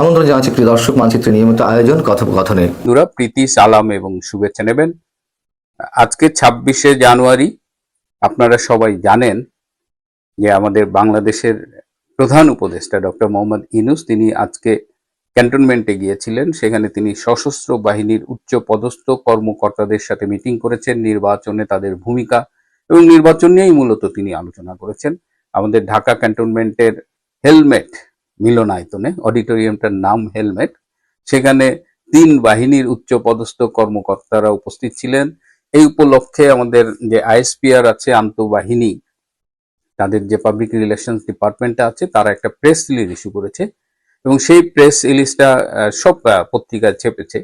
আমন্ত্রণ জানাচ্ছি প্রিয় দর্শক মানচিত্রের নিয়মিত আয়োজন, কথোপকথনে। বন্ধুরা, প্রীতি, সালাম এবং শুভেচ্ছা নেবেন। আজকে ছাব্বিশে জানুয়ারি, আপনারা সবাই জানেন যে আমাদের বাংলাদেশের প্রধান উপদেষ্টা ডক্টর মোহাম্মদ ইনুস তিনি আজকে ক্যান্টনমেন্টে গিয়েছিলেন। সেখানে তিনি সশস্ত্র বাহিনীর উচ্চ পদস্থ কর্মকর্তাদের সাথে মিটিং করেছেন। নির্বাচনে তাদের ভূমিকা এবং নির্বাচন নিয়েই মূলত তিনি আলোচনা করেছেন। আমাদের ঢাকা ক্যান্টনমেন্টের হেলমেট মিলনায়তনে, অডিটোরিয়ামটার নাম হেলমেট। সেখানে তিন বাহিনীর উচ্চ পদস্থ কর্মকর্তারা উপস্থিত ছিলেন। এই উপলক্ষে আমাদের যে আইএসপিআর আছে আন্তঃবাহিনী তাদের যে পাবলিক রিলেশনস ডিপার্টমেন্টটা আছে, তারা একটা প্রেস রিলিজ ইস্যু করেছে। এবং সেই প্রেস রিলিজটা সব পত্রিকায় ছেপেছে।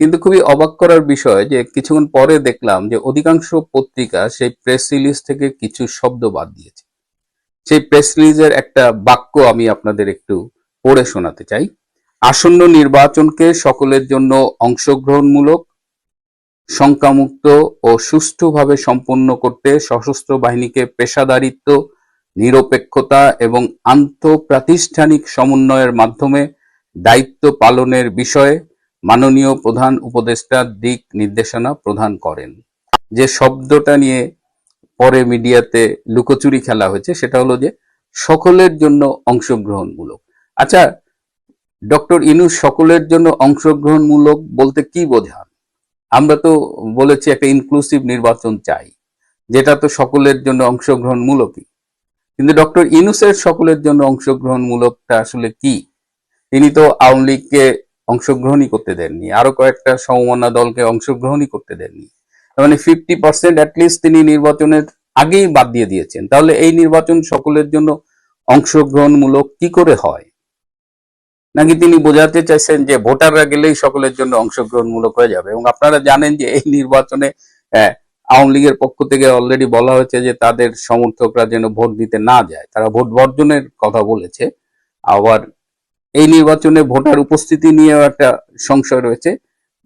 কিন্তু খুবই অবাক করার বিষয় যে কিছুক্ষণ পরে দেখলাম যে অধিকাংশ পত্রিকা সেই প্রেস রিলিজ থেকে কিছু শব্দ বাদ দিয়েছে। সেই প্রেস রিলিজের একটা বাক্য আমি আপনাদের একটু পড়ে শোনাতে চাই। আসন্ন নির্বাচনকে সকলের জন্য অংশগ্রহণমূলক, শঙ্কামুক্ত ও সুষ্ঠুভাবে সম্পন্ন করতে সশস্ত্র বাহিনীকে পেশাদারিত্ব, নিরপেক্ষতা এবং আন্তঃপ্রাতিষ্ঠানিক সমন্বয়ের মাধ্যমে দায়িত্ব পালনের বিষয়ে মাননীয় প্রধান উপদেষ্টার দিক নির্দেশনা প্রদান করেন। যে শব্দটা নিয়ে পরে মিডিয়াতে লুকোচুরি খেলা হয়েছে, সেটা হলো যে সকলের জন্য অংশগ্রহণমূলক। আচ্ছা ডক্টর ইনু সকলের জন্য অংশগ্রহণমূলক বলতে কি বোঝান? আমরা তো বলেছি একটা ইনক্লুসিভ নির্বাচন চাই, যেটা তো সকলের জন্য অংশগ্রহণমূলকই। কিন্তু ডক্টর ইনুসের সকলের জন্য অংশগ্রহণমূলকটা আসলে কি? তিনি তো আওয়ামী লীগকে অংশগ্রহণই করতে দেননি, আরও কয়েকটা সমমনা দলকে অংশগ্রহণই করতে দেননি। মানে ফিফটি পার্সেন্ট অ্যাটলিস্ট তিনি নির্বাচনের আগেই বাদ দিয়ে দিয়েছেন। তাহলে এই নির্বাচন সকলের জন্য অংশগ্রহণমূলক কি করে হয়? নাকি তিনি বোঝাতে চাইছেন যে ভোটাররা গেলেই সকলের জন্য অংশগ্রহণমূলক হয়ে যাবে? এবং আপনারা জানেন যে এই নির্বাচনে আওয়ামী লীগের পক্ষ থেকে অলরেডি বলা হয়েছে যে তাদের সমর্থকরা যেন ভোট দিতে না যায়। তারা ভোট বর্জনের কথা বলেছে। আবার এই নির্বাচনে ভোটার উপস্থিতি নিয়েও একটা সংশয় রয়েছে।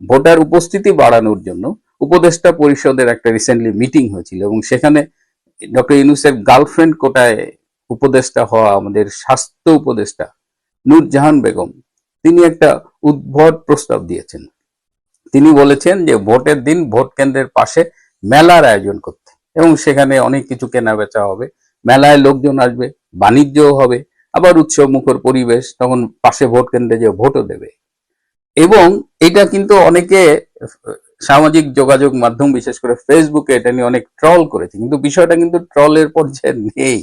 ভোটার উপস্থিতি বাড়ানোর জন্য উপদেষ্টা পরিষদের একটা রিসেন্টলি মিটিং হয়েছিল এবং সেখানে ডক্টর ইউনুসের গার্লফ্রেন্ড কোটায় উপদেষ্টা হওয়া আমাদের স্বাস্থ্য উপদেষ্টা নূরজাহান বেগম, তিনি একটা উদ্ভট প্রস্তাব দিয়েছেন। তিনি বলেছেন যে ভোটের দিন ভোট কেন্দ্রের পাশে মেলার আয়োজন করতে এবং সেখানে অনেক কিছু কেনা বেচা হবে। মেলায় লোকজন আসবে, বাণিজ্যও হবে, আবার উৎসব মুখর পরিবেশ, তখন পাশে ভোট কেন্দ্রে যে ভোটও দেবে। এবং এটা কিন্তু অনেকে সামাজিক যোগাযোগ মাধ্যম, বিশেষ করে ফেসবুকে এটা নিয়ে অনেক ট্রল করেছে। কিন্তু বিষয়টা কিন্তু ট্রলের পর্যায়ে নেই।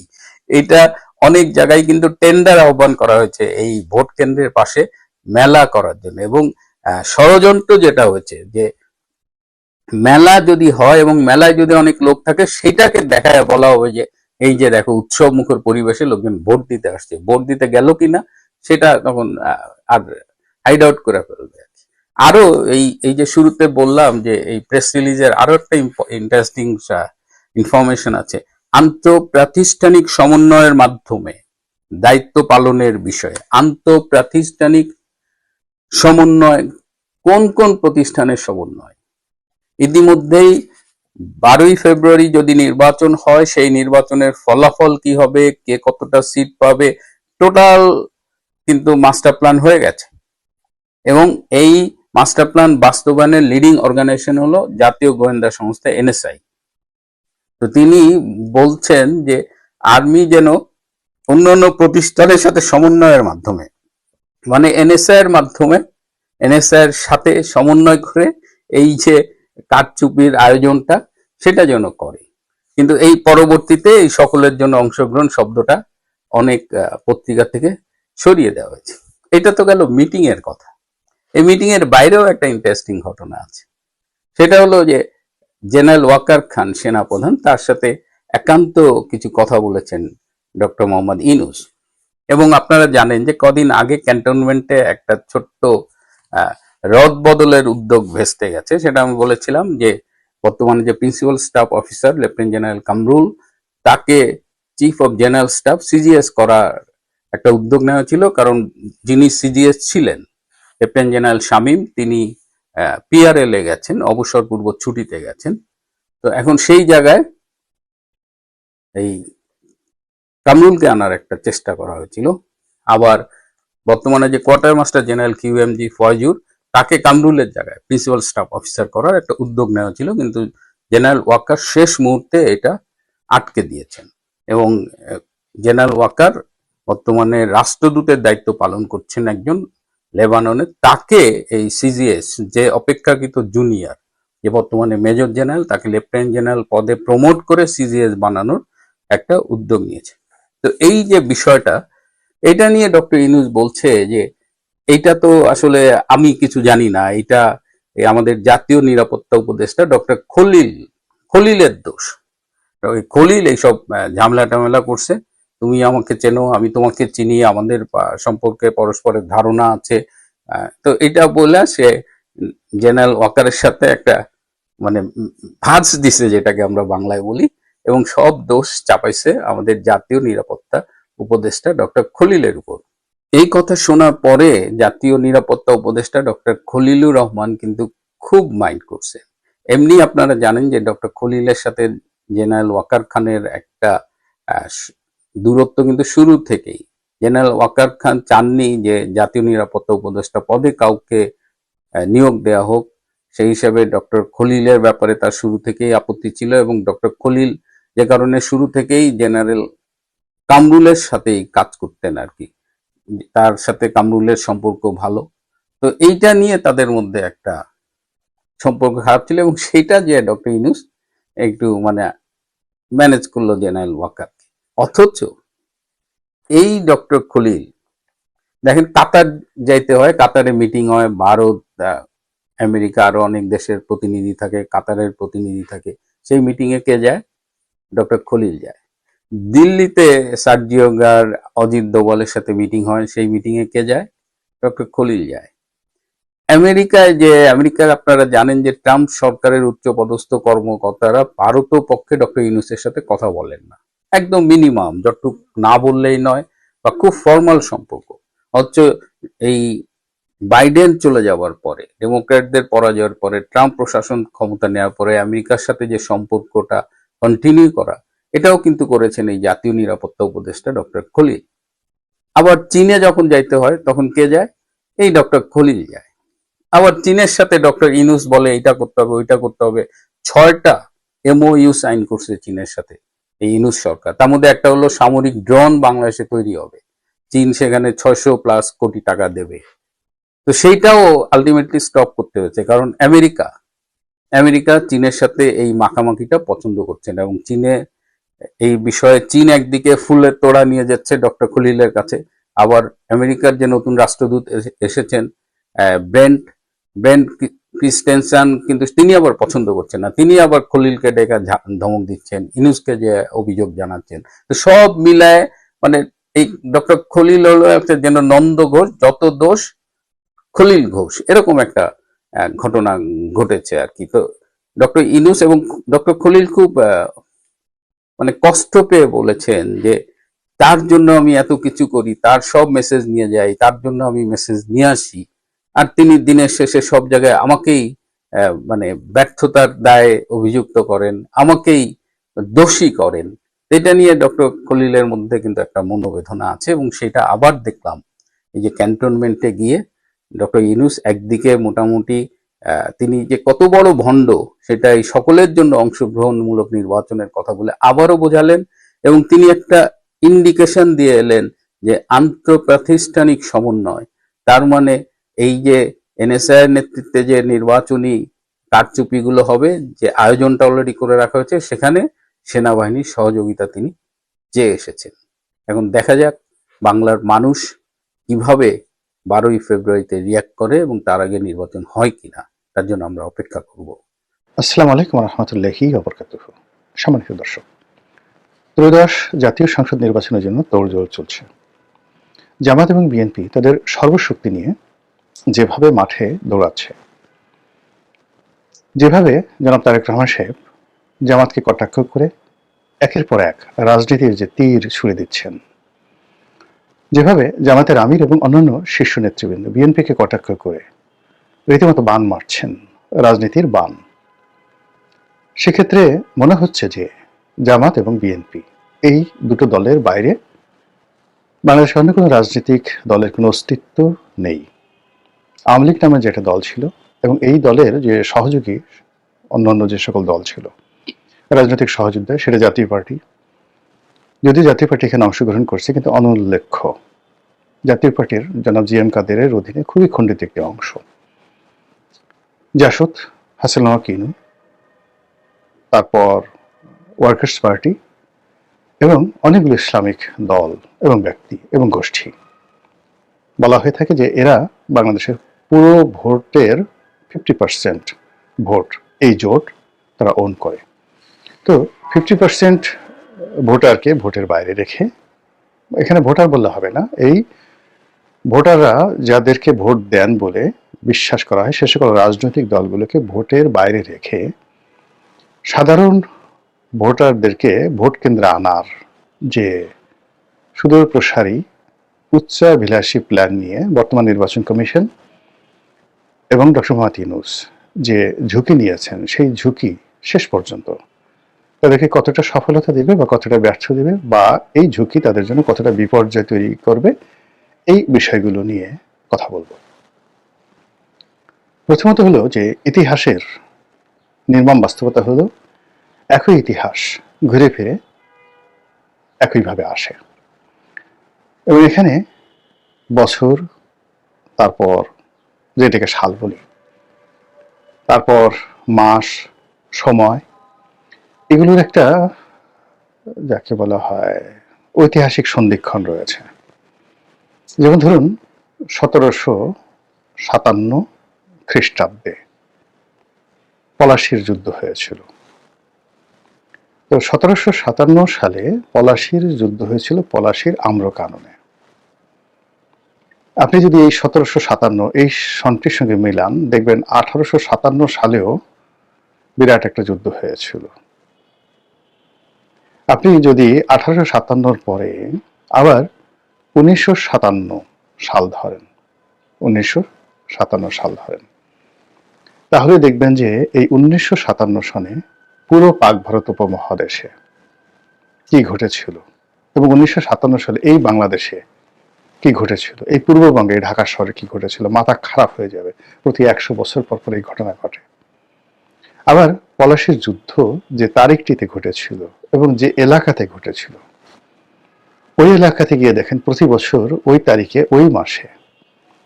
এটা অনেক জায়গায় কিন্তু টেন্ডার আহ্বান করা হয়েছে এই ভোট কেন্দ্রের পাশে মেলা করার জন্য। এবং ষড়যন্ত্র যেটা হয়েছে যে মেলা যদি হয় এবং মেলায় যদি অনেক লোক থাকে, সেটাকে দেখায় বলা হবে যে, এই যে দেখো, উৎসব মুখর পরিবেশে লোকজন ভোট দিতে আসছে। ভোট দিতে গেল কিনা, সেটা তখন আর হাইড আউট করে ফেলবে। আর এই এই যে শুরুতে বললাম যে এই প্রেস রিলিজের আরও একটা ইন্টারেস্টিং ইনফরমেশন আছে। আন্তঃপ্রাতিষ্ঠানিক সমন্বয়ের মাধ্যমে দায়িত্ব পালনের বিষয়ে। আন্তঃপ্রাতিষ্ঠানিক সমন্বয় কোন কোন প্রতিষ্ঠানের সমন্বয়? ইতিমধ্যেই বারোই ফেব্রুয়ারি যদি নির্বাচন হয়, সেই নির্বাচনের ফলাফল কি হবে? কে কতটা সিট পাবে? টোটাল কিন্তু মাস্টার প্ল্যান হয়ে গেছে। এবং এই মাস্টার প্ল্যান বাস্তবায়নের লিডিং অর্গানাইজেশন হলো জাতীয় গোয়েন্দা সংস্থা এনএসআই। তো তিনি বলছেন যে, আর্মি যেন অন্যান্য প্রতিষ্ঠানের সাথে সমন্বয়ের মাধ্যমে মানে এনএসআই এর মাধ্যমে, এনএসআই এর সাথে সমন্বয় করে এই যে কারচুপির আয়োজনটা, সেটা যেন করে। কিন্তু এই পরবর্তীতে এই সকলের জন্য অংশগ্রহণ শব্দটা অনেক পত্রিকা থেকে সরিয়ে দেওয়া হয়েছে। এটা তো গেল মিটিং এর কথা। মিটিং এর বাইরেও একটা ইন্টারেস্টিং ঘটনা আছে। সেটা হলো যে জেনারেল ওয়াকার খান, সেনাপ্রধান, তার সাথে একান্ত কিছু কথা বলেছেন ডক্টর মোহাম্মদ ইনুস এবং আপনারা জানেন যে কদিন আগে ক্যান্টনমেন্টে একটা ছোট্ট রদ বদলের উদ্যোগ ভেস্তে গেছে। সেটা আমি বলেছিলাম যে বর্তমানে যে principal staff officer lieutenant general Kamrul তাকে chief of general staff CGS করার একটা উদ্যোগ নেওয়া ছিল। কারণ যিনি সিজিএস ছিলেন লেফটেন্যান্ট জেনারেল শামীম, তিনি পিআরএল গেছেন, অবসরপূর্ব ছুটিতে গেছেন। তো এখন সেই জায়গায় এই কামরুলকে আনার একটা চেষ্টা করা হয়েছিল। আবার বর্তমানে যে quarter master general Q M G Faizur, তাকে কামরুলের জায়গায় প্রিন্সিপাল স্টাফ অফিসার করার একটা উদ্যোগ নেওয়া ছিল, কিন্তু জেনারেল ওয়াকার শেষ মুহূর্তে এটা আটকে দিয়েছেন। এবং জেনারেল ওয়াকার বর্তমানে রাষ্ট্রদূতের দায়িত্ব পালন করছেন একজন লেবাননে, তাকে এই সিজিএস যে অপেক্ষাকৃত জুনিয়র যে বর্তমানে মেজর জেনারেল তাকে লেফটেন্যান্ট জেনারেল পদে প্রমোট করে সিজিএস বানানোর একটা উদ্যোগ নিয়েছে। তো এই যে বিষয়টা, এটা নিয়ে ডক্টর ইনুজ বলছে যে, এইটা তো আসলে আমি কিছু জানি না এটা আমাদের জাতীয় নিরাপত্তা উপদেষ্টা ডক্টর খলিল, খলিলের দোষ। খলিল এইসব ঝামেলা টামেলা করছে। তুমি আমাকে চেনো, আমি তোমাকে চিনি, আমাদের সম্পর্কে পরস্পরের ধারণা আছে। তো এটা বলে সে জেনারেল ওয়াকারের সাথে একটা মানে ভাঁজ দিছে যেটাকে আমরা বাংলায় বলি, এবং সব দোষ চাপাইছে আমাদের জাতীয় নিরাপত্তা উপদেষ্টা ডক্টর খলিলের উপর। এই কথা শোনার পরে জাতীয় নিরাপত্তা উপদেষ্টা ডক্টর খলিলুর রহমান কিন্তু খুব মাইন্ড করছে। এমনি আপনারা জানেন যে ডক্টর খলিলের সাথে জেনারেল ওয়াকার খানের একটা দূরত্ব কিন্তু শুরু থেকেই। জেনারেল ওয়াকার খান চাননি যে জাতীয় নিরাপত্তা উপদেষ্টা পদে কাউকে নিয়োগ দেয়া হোক। সেই হিসাবে ডক্টর খলিলের ব্যাপারে তার শুরু থেকেই আপত্তি ছিল এবং ডক্টর খলিল যে কারণে শুরু থেকেই জেনারেল কামরুলের সাথেই কাজ করতেন আর কি। তার সাথে কামরুলের সম্পর্ক ভালো। তো এইটা নিয়ে তাদের মধ্যে একটা সম্পর্ক খারাপ ছিল এবং সেইটা যে ডক্টর ইনুস একটু মানে ম্যানেজ করল জেনারেল ওয়াকার। অথচ এই ডক্টর খলিল, দেখেন কাতার যাইতে হয়, কাতারে মিটিং হয়, ভারত আমেরিকা আরও অনেক দেশের প্রতিনিধি থাকে, কাতারের প্রতিনিধি থাকে, সেই মিটিং এ কে যায়? ডক্টর খলিল যায়। দিল্লিতে সার্জিও গার, অজিত দোভালের সাথে মিটিং হয়, সেই মিটিং এ কে যায়? ডক্টর খলিল যায়। আমেরিকায় যে আমেরিকার আপনারা জানেন যে ট্রাম্প সরকারের উচ্চ পদস্থ কর্মকর্তারা ভারত পক্ষে ডক্টর ইউনুসের সাথে কথা বলেন না। একদম মিনিমাম যতটুক না বললেই নয় বা খুব ফর্মাল সম্পর্ক। অথচ এই বাইডেন চলে যাওয়ার পরে ডেমোক্র্যাটদের পরাজয়ের পরে ট্রাম্প প্রশাসন ক্ষমতা নেওয়ার পরে, আমেরিকার সাথে যে সম্পর্কটা কন্টিনিউ করা, এটাও কিন্তু করেছেন এই জাতীয় নিরাপত্তা উপদেষ্টা ডক্টর খলিল। আবার চীনে যখন যাইতে হয়, তখন কে যায়? এই ডক্টর খলিল যায়। আবার চীনের সাথে ডক্টর ইনুস বলে এটা করতে হবে, ওইটা করতে হবে। ছয়টা এমও এমওইউ সাইন করছে চীনের সাথে। এই ইনুস সরকার। তার মধ্যে একটা হলো সামরিক ড্রোন বাংলাদেশে তৈরি হবে। চীন সেখানে ছয়শো প্লাস কোটি টাকা দেবে। তো সেইটাও আলটিমেটলি স্টপ করতে হয়েছে। কারণ আমেরিকা আমেরিকা চীনের সাথে এই মাখামাখিটা পছন্দ করছে না। এবং চীনে এই বিষয়ে চীন একদিকে ফুলের তোড়া নিয়ে যাচ্ছে ডক্টর খলিলের কাছে। আবার আমেরিকার যে নতুন রাষ্ট্রদূত এসে- এসেছেন ব্রেন্ট ব্রেন্ট ক্রিস্টেনসন কিন্তু তিনি আবার পছন্দ করছেন না। তিনি আবার খলিলকে ডেকে ধমক দিচ্ছেন, ইনুসকে যে অভিযোগ জানাচ্ছেন। তো সব মিলায় মানে এই ডক্টর খলিল হলো একটা যেন নন্দ ঘোষ, যত দোষ খলিল ঘোষ, এরকম একটা ঘটনা ঘটেছে আর কি। তো ডক্টর ইনুস এবং ডক্টর খলিল খুব মানে কষ্ট পেয়ে বলেছেন যে তার জন্য আমি এত কিছু করি, তার সব মেসেজ নিয়ে যাই, তার জন্য আমি মেসেজ নিয়ে আসি। আর তিনি দিনের শেষে সব জায়গায় আমাকেই মানে ব্যর্থতার দায়ে অভিযুক্ত করেন, আমাকেই দোষী করেন। এটা নিয়ে ডক্টর খলিলের মধ্যে কিন্তু একটা মনোবেদনা আছে এবং সেটা আবার দেখলাম। এই যে ক্যান্টনমেন্টে গিয়ে ডক্টর ইনুস একদিকে মোটামুটি তিনি যে কত বড় ভণ্ড সেটা এই সকলের জন্য অংশগ্রহণমূলক নির্বাচনের কথা বলে আবারও বোঝালেন এবং তিনি একটা ইন্ডিকেশন দিয়ে এলেন যে আন্তঃপ্রাতিষ্ঠানিক সমন্বয়, তার মানে এই যে এনএসআই নেতৃত্বে যে নির্বাচনী কারচুপিগুলো হবে, যে আয়োজনটা অলরেডি করে রাখা হয়েছে, সেখানে সেনাবাহিনীর সহযোগিতা তিনি চেয়ে এসেছেন। এখন দেখা যাক বাংলার মানুষ কীভাবে বারোই ফেব্রুয়ারিতে রিয়াক্ট করে এবং তার আগে নির্বাচন হয় কিনা, তার জন্য আমরা অপেক্ষা করব। আসসালামু আলাইকুম রহমতুল্লাহি সম্মানিত দর্শক, ত্রয়োদশ জাতীয় সংসদ নির্বাচনের জন্য তোড়জোড় চলছে। জামাত এবং বিএনপি তাদের সর্বশক্তি নিয়ে যেভাবে মাঠে দৌড়াচ্ছে। যেভাবে জনাব তারেক রহমান সাহেব জামাতকে কটাক্ষ করে একের পর এক রাজনীতির যে তীর ছুড়ে দিচ্ছেন, যেভাবে জামাতের আমির এবং অন্যান্য শীর্ষ নেতৃবৃন্দ বিএনপিকে কটাক্ষ করে রীতিমতো বান মারছেন, রাজনীতির বান। সেক্ষেত্রে মনে হচ্ছে যে জামাত এবং বিএনপি এই দুটো দলের বাইরে বাংলাদেশের অন্য কোনো রাজনৈতিক দলের কোনো অস্তিত্ব নেই। আওয়ামী লীগ নামে যে একটা দল ছিল এবং এই দলের যে সহযোগী অন্যান্য যে সকল দল ছিল, রাজনৈতিক সহযোদ্ধা, সেটা জাতীয় পার্টি। যদি জাতীয় পার্টি এখানে অংশগ্রহণ করছে, কিন্তু অনুল্লেখ্য। জাতীয় পার্টির জনাব জি এম কাদেরের অধীনে খুবই খণ্ডিত একটি অংশ। জাসদ হাসিনুল্লাহ কিনু, তারপর ওয়ার্কার্স পার্টি এবং অনেকগুলো ইসলামিক দল এবং ব্যক্তি এবং গোষ্ঠী। বলা হয়ে থাকে যে এরা বাংলাদেশের পুরো ভোটের ফিফটি পার্সেন্ট ভোট এই জোট তারা ওন করে। তো ফিফটি পার্সেন্ট ভোটারকে ভোটের বাইরে রেখে, এখানে ভোটার বললে হবে না, এই ভোটাররা যাদেরকে ভোট দেন বলে বিশ্বাস করা হয়, সে সকল রাজনৈতিক দলগুলোকে ভোটের বাইরে রেখে সাধারণ ভোটারদেরকে ভোট কেন্দ্রে আনার যে সুদূর প্রসারী উচ্চাভিলাষী প্ল্যান নিয়ে বর্তমান নির্বাচন কমিশন এবং ডক্টর ইউনুস যে ঝুঁকি নিয়েছেন, সেই ঝুঁকি শেষ পর্যন্ত তাদেরকে কতটা সফলতা দেবে বা কতটা ব্যর্থ দেবে বা এই ঝুঁকি তাদের জন্য কতটা বিপর্যয় তৈরি করবে, এই বিষয়গুলো নিয়ে কথা বলব। প্রথমত হলো যে ইতিহাসের নির্মম বাস্তবতা হলো একই ইতিহাস ঘুরে ফিরে একইভাবে আসে। এবং এখানে বছর, তারপর যেটাকে সাল বলি। তারপর মাস, সময়, এগুলোর একটা যাকে বলা হয় ঐতিহাসিক সন্ধিক্ষণ রয়েছে। যেমন ধরুন, সতেরোশো সাতান্ন খ্রিস্টাব্দে পলাশির যুদ্ধ হয়েছিল। তো সতেরোশো সাতান্ন সালে পলাশির যুদ্ধ হয়েছিল পলাশির আম্র কাননে আপনি যদি এই সতেরোশো সাতান্ন, এই সনটির সঙ্গে মিলান, দেখবেন আঠারোশো সাতান্ন সালেও বিরাট একটা যুদ্ধ হয়েছিল। আপনি যদি আঠারোশো সাতান্নর পরে আবার উনিশশো সাতান্ন সাল ধরেন, উনিশশো সাতান্ন সাল ধরেন, তাহলে দেখবেন যে এই উনিশশো সাতান্ন সনে পুরো পাক ভারত উপমহাদেশে কি ঘটেছিল? এবং উনিশশো সাতান্ন সালে এই বাংলাদেশে কি ঘটেছিল? এই পূর্ববঙ্গে ঢাকা শহরে কি ঘটেছিল? মাথা খারাপ হয়ে যাবে প্রতি একশো বছর পর পর এই ঘটনা ঘটে। আবার পলাশির যুদ্ধ যে তারিখটিতে ঘটেছিল এবং যে এলাকাতে ঘটেছিল, ওই এলাকাতে গিয়ে দেখেন প্রতি বছর ওই তারিখে, ওই মাসে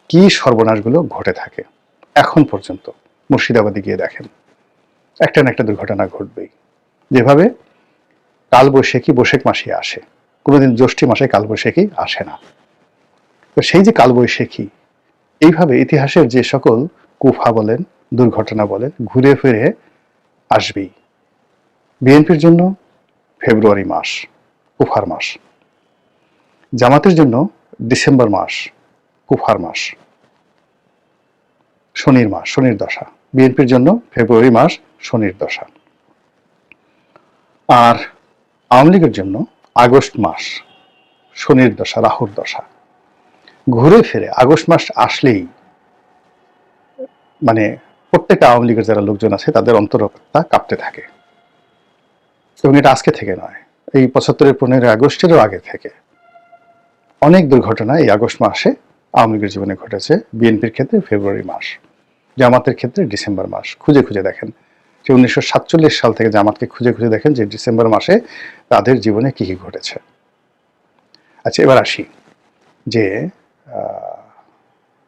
কি সর্বনাশগুলো ঘটে থাকে। এখন পর্যন্ত মুর্শিদাবাদে গিয়ে দেখেন, একটা না একটা দুর্ঘটনা ঘটবেই। যেভাবে কালবৈশাখী বৈশাখ মাসে আসে, কোনোদিন জ্যৈষ্ঠী মাসে কালবৈশাখী আসে না। তো সেই যে কালবৈশাখী, এইভাবে ইতিহাসের যে সকল কুফা বলেন, দুর্ঘটনা বলেন, ঘুরে ফিরে আসবেই। বিএনপির জন্য ফেব্রুয়ারি মাস, কুফার মাস। জামাতের জন্য ডিসেম্বর মাস, কুফার মাস। শনির মাস, শনির দশা। বিএনপির জন্য ফেব্রুয়ারি মাস, শনির দশা। আর আওয়ামী লীগের জন্য আগস্ট মাস, শনির দশা, রাহুর দশা। ঘুরে ফিরে, আগস্ট মাস আসলেই মানে প্রত্যেকটা আওয়ামী লীগের যারা লোকজন আছে, তাদের অন্তরতা কাঁপতে থাকে। এবং এটা আজকে থেকে নয়, এই পঁচাত্তরের, পনেরোই আগস্টেরও আগে থেকে। অনেক দুর্ঘটনা এই আগস্ট মাসে আওয়ামী লীগের জীবনে ঘটেছে, বিএনপির ক্ষেত্রে ফেব্রুয়ারি মাস, জামাতের ক্ষেত্রে ডিসেম্বর মাস। খুঁজে খুঁজে দেখেন যে উনিশশো সাতচল্লিশ সাল থেকে জামাতকে খুঁজে খুঁজে দেখেন যে ডিসেম্বর মাসে তাদের জীবনে কি কি ঘটেছে। আচ্ছা এবার আসি যে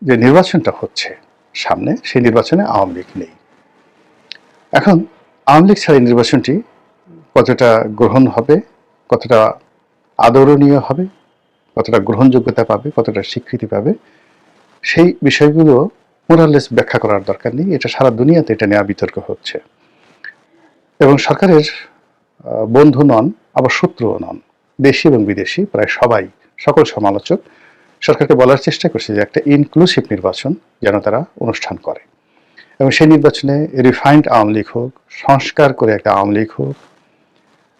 যে নির্বাচনটা হচ্ছে সামনে, সেই নির্বাচনে আওয়ামী লীগ নেই। এখন আওয়ামী লীগ ছাড়া নির্বাচনটি কতটা গ্রহণ হবে, কতটা আদরণীয় হবে, কতটা গ্রহণযোগ্যতা পাবে, কতটা স্বীকৃতি পাবে, সেই বিষয়গুলো মোরালেস ব্যাখ্যা করার দরকার নেই। এটা সারা দুনিয়াতে এটা নেওয়া বিতর্ক হচ্ছে। এবং সরকারের বন্ধু নন, আবার শত্রুও নন। দেশি এবং বিদেশি, প্রায় সবাই, সকল সমালোচক সরকারকে বলার চেষ্টা করছে যে একটা ইনক্লুসিভ নির্বাচন যেন তারা অনুষ্ঠান করে। এবং সেই নির্বাচনে রিফাইন্ড আওয়ামী লীগ হোক, সংস্কার করে একটা আওয়ামী লীগ হোক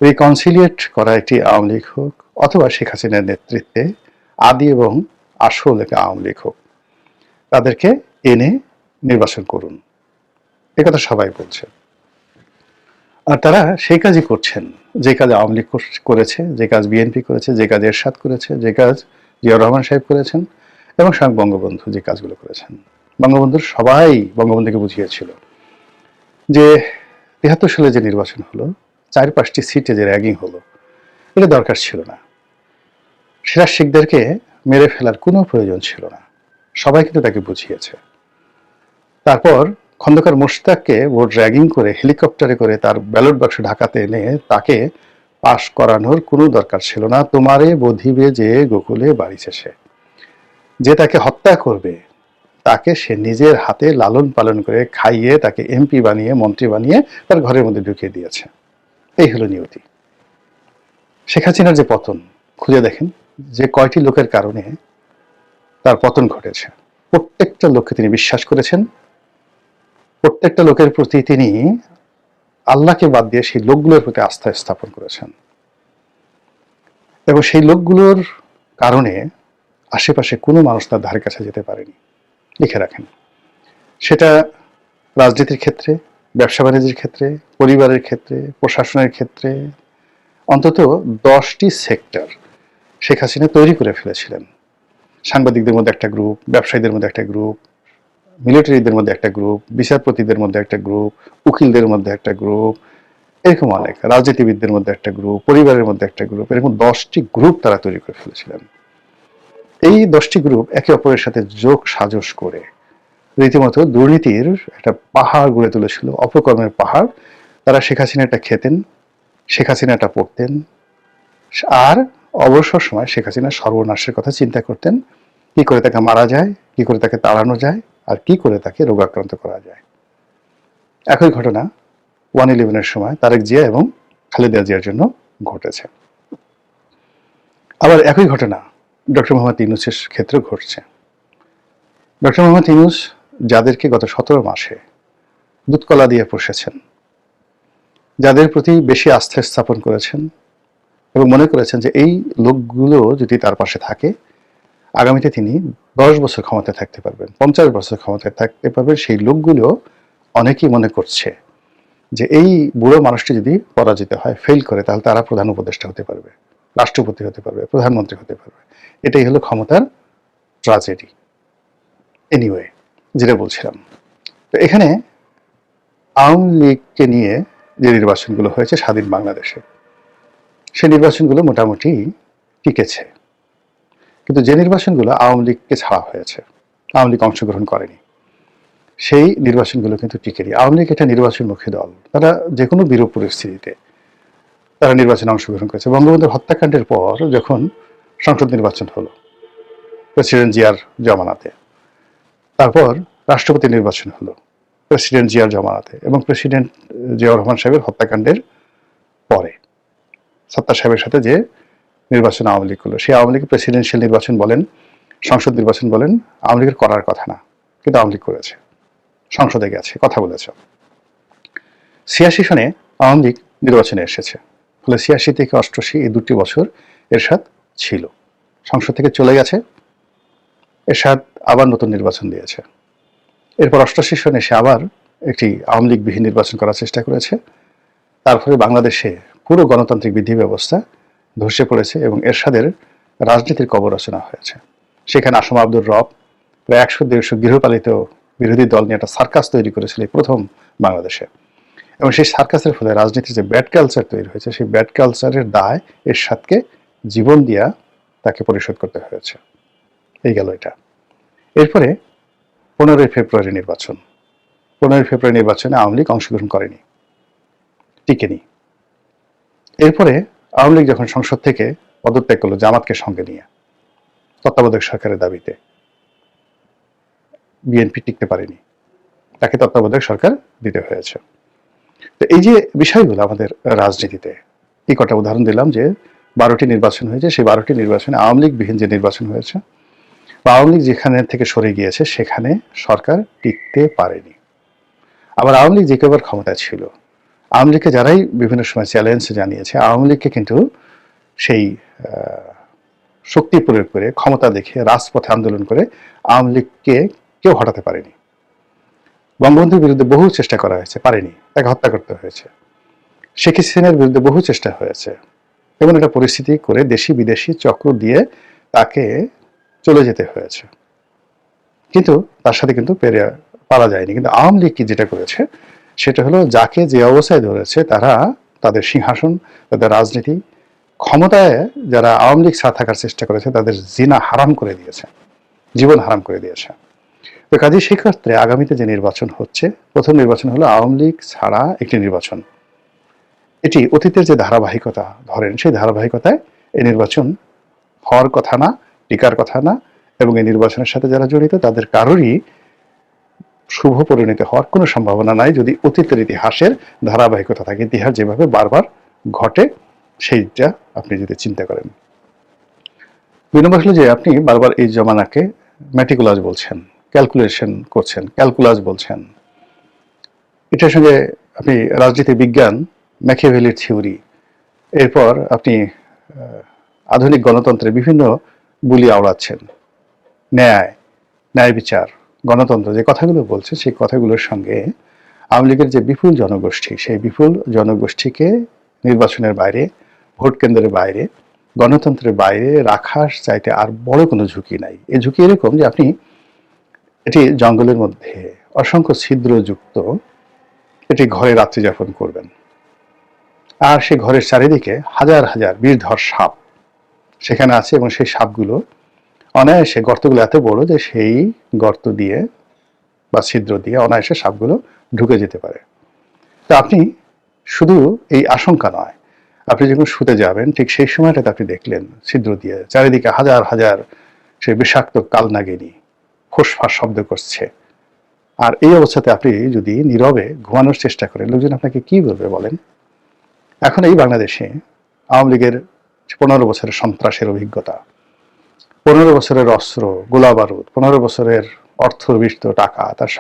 রিকনসিলিয়েট করা একটি আওয়ামী লীগ হোক, অথবা শেখ হাসিনার নেতৃত্বে আদি এবং আসল একটা আওয়ামী লীগ হোক, তাদেরকে এনে নির্বাচন করুন। এ কথা সবাই বলছে। আর তারা সেই কাজই করছেন। যে কাজ আওয়ামী লীগ করেছে, যে কাজ বিএনপি করেছে, যে কাজ এরশাদ করেছে, যে কাজ জিয়াউর রহমান সাহেব করেছেন এবং স্বয়ং বঙ্গবন্ধু যে কাজগুলো করেছেন। বঙ্গবন্ধুর সবাই বঙ্গবন্ধুকে বুঝিয়েছিল যে তিয়াত্তর সালে যে নির্বাচন হলো চার পাঁচটি সিটে যে র্যাগিং হলো, এটা দরকার ছিল না। সিরাজ শিখদেরকে মেরে ফেলার কোনো প্রয়োজন ছিল না। সবাই কিন্তু তাকে বুঝিয়েছে। তারপর খন্দকার মোশতাককে ভোট র্যাগিং করে, হেলিকপ্টারে করে তার ব্যালট বাক্স ঢাকাতে এনে তাকে পাশ করানোর কোনো দরকার ছিল না। তোমারে বধিবে যে গোকুলে বাড়িছে সে যে তাকে হত্যা করবে, তাকে সে নিজের হাতে লালন পালন করে খাইয়ে তাকে এমপি বানিয়ে, মন্ত্রী বানিয়ে তার ঘরের মধ্যে ঢুকিয়ে দিয়েছে। এই হলো নিয়তি। শেখ হাসিনার যে পতন, খুঁজে দেখেন যে কয়টি লোকের কারণে তার পতন ঘটেছে। প্রত্যেকটা লোককে তিনি বিশ্বাস করেছেন। প্রত্যেকটা লোকের প্রতি তিনি আল্লাহকে বাদ দিয়ে সেই লোকগুলোর প্রতি আস্থা স্থাপন করেছেন। এবং সেই লোকগুলোর কারণে আশেপাশে কোনো মানুষ তার ধারে কাছে যেতে পারেনি। লিখে রাখেন। সেটা রাজনীতির ক্ষেত্রে, ব্যবসা বাণিজ্যের ক্ষেত্রে, পরিবারের ক্ষেত্রে, প্রশাসনের ক্ষেত্রে, অন্তত দশটি সেক্টর শেখ হাসিনা তৈরি করে ফেলেছিলেন। সাংবাদিকদের মধ্যে একটা গ্রুপ ব্যবসায়ীদের মধ্যে একটা গ্রুপ মিলিটারিদের মধ্যে একটা গ্রুপ বিচারপতিদের মধ্যে একটা গ্রুপ উকিলদের মধ্যে একটা গ্রুপ এরকম অনেক, রাজনীতিবিদদের মধ্যে একটা গ্রুপ পরিবারের মধ্যে একটা গ্রুপ এরকম দশটি গ্রুপ তারা তৈরি করে ফেলেছিলেন। এই দশটি গ্রুপ একে অপরের সাথে যোগ সাজস করে রীতিমতো দুর্নীতির একটা পাহাড় গড়ে তুলেছিল, অপকর্মের পাহাড়। তারা শেখ হাসিনাটা খেতেন, শেখ হাসিনাটা পড়তেন, আর অবসর সময় শেখ হাসিনা সর্বনাশের কথা চিন্তা করতেন। কি করে তাকে মারা যায়, কি করে তাকে তাড়ানো যায় আর কি করে তাকে রোগাক্রান্ত করা যায়? একই ঘটনা ওয়ান ইলেভেনের সময় তারেক জিয়া এবং খালেদা জিয়ার জন্য ঘটেছে। আবার একই ঘটনা ডক্টর মোহাম্মদ ইউনুসের ক্ষেত্রে ঘটছে। ডক্টর মোহাম্মদ ইউনুস যাদেরকে গত সতেরো মাসে দুধকলা দিয়ে পুষেছেন, যাদের প্রতি বেশি আস্থা স্থাপন করেছেন এবং মনে করেছেন যে এই লোকগুলো যদি তার পাশে থাকে আগামীতে তিনি দশ বছর ক্ষমতায় থাকতে পারবেন, পঞ্চাশ বছর ক্ষমতায় থাকতে পারবেন। সেই লোকগুলো অনেকেই মনে করছে যে এই বুড়ো মানুষটি যদি পরাজিত হয় ফেল করে, তাহলে তারা প্রধান উপদেষ্টা হতে পারবে, রাষ্ট্রপতি হতে পারবে, প্রধানমন্ত্রী হতে পারবে। এটাই হলো ক্ষমতার ট্রাজেডি। এনিওয়ে যেটা বলছিলাম। তো এখানে আওয়ামী লীগকে নিয়ে যে নির্বাচনগুলো হয়েছে, স্বাধীন বাংলাদেশে সেই নির্বাচনগুলো মোটামুটি টিকেছে। কিন্তু যে নির্বাচনগুলো আওয়ামী লীগকে ছাড়া হয়েছে, আওয়ামী লীগ অংশগ্রহণ করেনি, সেই নির্বাচনগুলো কিন্তু টিকেনি আওয়ামী লীগ একটা নির্বাচনমুখী দল। তারা যে কোনো বিরূপ পরিস্থিতিতে তারা নির্বাচনে অংশগ্রহণ করেছে। বঙ্গবন্ধুর হত্যাকাণ্ডের পর যখন সংসদ নির্বাচন হলো, প্রেসিডেন্ট জিয়ার জমানাতে, তারপর রাষ্ট্রপতি নির্বাচন হলো, প্রেসিডেন্ট জিয়ার জমানাতে এবং প্রেসিডেন্ট জিয়াউর রহমান সাহেবের হত্যাকাণ্ডের পরে, সত্তার সাহেবের সাথে যে নির্বাচন আওয়ামী লীগ করল। সেই আওয়ামী লীগ প্রেসিডেন্সিয়াল নির্বাচন বলেন, সংসদ নির্বাচন বলেন, আওয়ামী লীগের করার কথা না, কিন্তু আওয়ামী লীগ করেছে। সংসদে গেছে, কথা বলেছে। ছিয়াশি সনে আওয়ামী লীগ নির্বাচনে এসেছে। ফলে ছিয়াশি থেকে অষ্টআশি এই দুটি বছর এরশাদ ছিল। সংসদ থেকে চলে গেছে, এরশাদ আবার নতুন নির্বাচন দিয়েছে। এরপর অষ্টআশি সনে সে আবার একটি আওয়ামী লীগবিহীন নির্বাচন করার চেষ্টা করেছে। তার ফলে বাংলাদেশে পুরো গণতান্ত্রিক বিধি ব্যবস্থা ধসে পড়েছে এবং এরশাদের রাজনীতির কবর রচনা হয়েছে। সেখানে আসম আব্দুর রব, প্রায় একশো দেড়শো গৃহপালিত বিরোধী দল নিয়ে একটা সার্কাস তৈরি করেছিল প্রথম বাংলাদেশে। এবং সেই সার্কাসের ফলে রাজনীতির যে ব্যাড কালচার তৈরি হয়েছে, সেই ব্যাড কালচারের দায় এরশাদকে জীবন দিয়া তাকে পরিশোধ করতে হয়েছে। এই গেল এটা। এরপরে পনেরোই ফেব্রুয়ারি নির্বাচন। পনেরোই ফেব্রুয়ারি নির্বাচনে আওয়ামী লীগ অংশগ্রহণ করেনি, টিকেনি। এরপরে আওয়ামী লীগ যখন সংসদ থেকে পদত্যাগ করল জামাতকে সঙ্গে নিয়ে, তত্ত্বাবধায়ক সরকারের দাবিতে, বিএনপি টিকতে পারেনি, তাকে তত্ত্বাবধায়ক সরকার দিতে হয়েছে। তো এই যে বিষয়গুলো আমাদের রাজনীতিতে, এই কটা উদাহরণ দিলাম যে বারোটি নির্বাচন হয়েছে, সেই বারোটি নির্বাচনে আওয়ামী লীগ বিহীন যে নির্বাচন হয়েছে, বা আওয়ামী লীগ যেখানে থেকে সরে গিয়েছে, সেখানে সরকার টিকতে পারেনি। আবার আওয়ামী লীগ যে কেবার ক্ষমতা ছিল আওয়ামী লীগকে যারাই বিভিন্ন সময় চ্যালেঞ্জ জানিয়েছে, আওয়ামী লীগকে কিন্তু সেই শক্তি প্রয়োগ করে, ক্ষমতা দেখে, রাজপথে আন্দোলন করে আওয়ামী লীগকে কেউ হটাতে পারেনি। বঙ্গবন্ধুর বিরুদ্ধে বহু চেষ্টা করা হয়েছে, পারেনি, তাকে হত্যা করতে হয়েছে। শেখ হাসিনার বিরুদ্ধে বহু চেষ্টা হয়েছে। এমন একটা পরিস্থিতি করে দেশি বিদেশি চক্র দিয়ে তাকে চলে যেতে হয়েছে। কিন্তু তার সাথে কিন্তু পেরে, পারা যায়নি। কিন্তু আওয়ামী লীগ কি যেটা করেছে সেটা হলো যাকে যে অবস্থায় ধরেছে, তারা তাদের সিংহাসন, তাদের রাজনীতি, ক্ষমতায় যারা আওয়ামী লীগ ছাড়া থাকার চেষ্টা করেছে, তাদের জিনা হারাম করে দিয়েছে, জীবন হারাম করে দিয়েছে। তো কাজে সেই ক্ষেত্রে আগামীতে যে নির্বাচন হচ্ছে, প্রথম নির্বাচন হলো আওয়ামী লীগ ছাড়া একটি নির্বাচন। এটি অতীতের যে ধারাবাহিকতা, ধরেন সেই ধারাবাহিকতায় এই নির্বাচন হওয়ার কথা না, টিকার কথা না, এবং এই নির্বাচনের সাথে যারা জড়িত, তাদের কারোরই শুভ পরিণতি হওয়ার কোনো সম্ভাবনা নাই যদি অতীতের ইতিহাসের ধারাবাহিকতা থাকে। ইতিহাস যেভাবে বারবার ঘটে, সেইটা আপনি যদি চিন্তা করেন। দুই নম্বর হলো যে আপনি বারবার এই জমানাকে ম্যাটিকুলাস বলছেন ক্যালকুলেশন করছেন ক্যালকুলাস বলছেন। এটার সঙ্গে আপনি রাজনীতি বিজ্ঞান ম্যাকিয়াভেলির থিওরি এরপর আপনি আধুনিক গণতন্ত্রের বিভিন্ন বুলি আওড়াচ্ছেন। ন্যায় ন্যায় বিচার। গণতন্ত্র যে কথাগুলো বলছে, সেই কথাগুলোর সঙ্গে আওয়ামী লীগের যে বিপুল জনগোষ্ঠী, সেই বিপুল জনগোষ্ঠীকে নির্বাচনের বাইরে, ভোট কেন্দ্রের বাইরে, গণতন্ত্রের বাইরে রাখার চাইতে আর বড় কোনো ঝুঁকি নাই। এই ঝুঁকি এরকম যে আপনি এটি জঙ্গলের মধ্যে অসংখ্য ছিদ্রযুক্ত এটি ঘরে রাত্রি যাপন করবেন। আর সেই ঘরের চারিদিকে হাজার হাজার বীরধর সাপ সেখানে আছে এবং সেই সাপগুলো অনায়াসে গর্তগুলো এত বড় যে সেই গর্ত দিয়ে বা ছিদ্র দিয়ে অনায়াসে সাপগুলো ঢুকে যেতে পারে। তা আপনি শুধু এই আশঙ্কা নয়, আপনি যখন শুতে যাবেন, ঠিক সেই সময়টাতে আপনি দেখলেন ছিদ্র দিয়ে চারিদিকে হাজার হাজার সেই বিষাক্ত কালনাগিনী ফোসফাস শব্দ করছে। আর এই অবস্থাতে আপনি যদি নীরবে ঘুমানোর চেষ্টা করেন, লোকজন আপনাকে কি বলবে বলেন? এখন এই বাংলাদেশে আওয়ামী লীগের পনেরো বছরের সন্ত্রাসের অভিজ্ঞতা পনেরো বছরের অস্ত্র গোলাবারুদ পনেরো বছরের অর্থবিষ্ট টাকা তার সঙ্গে